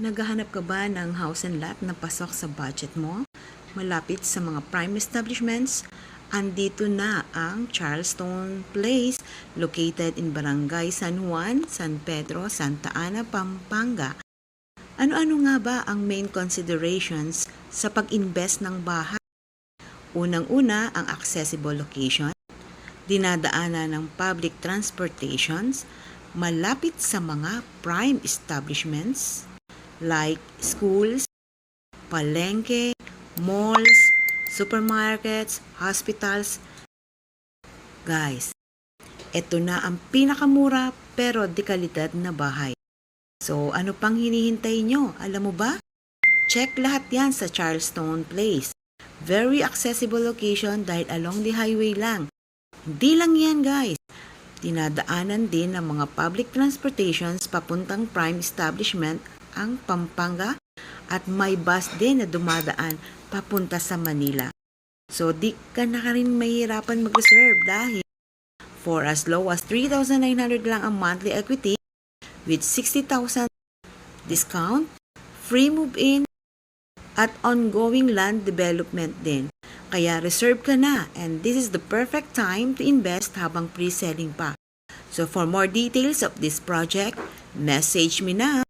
Naghahanap ka ba ng house and lot na pasok sa budget mo? Malapit sa mga prime establishments? Andito na ang Charleston Place located in Barangay San Juan, San Pedro, Santa Ana, Pampanga. Ano-ano nga ba ang main considerations sa pag-invest ng bahay? Unang-una ang accessible location, dinadaanan ng public transportations, malapit sa mga prime establishments like schools, palengke, malls, supermarkets, hospitals. Guys, ito na ang pinakamura pero de kalidad na bahay. So, ano pang hinihintay nyo? Alam mo ba? Check lahat yan sa Charleston Place. Very accessible location dahil along the highway lang. Hindi lang yan guys. Dinadaanan din ng mga public transportations papuntang prime establishment ang Pampanga at may bus din na dumadaan papunta sa Manila. So di ka na ka rin mahirapan mag-reserve dahil for as low as 3,900 lang ang monthly equity with 60,000 discount, free move-in, at ongoing land development din. Kaya reserve ka na and this is the perfect time to invest habang pre-selling pa. So for more details of this project, message me na.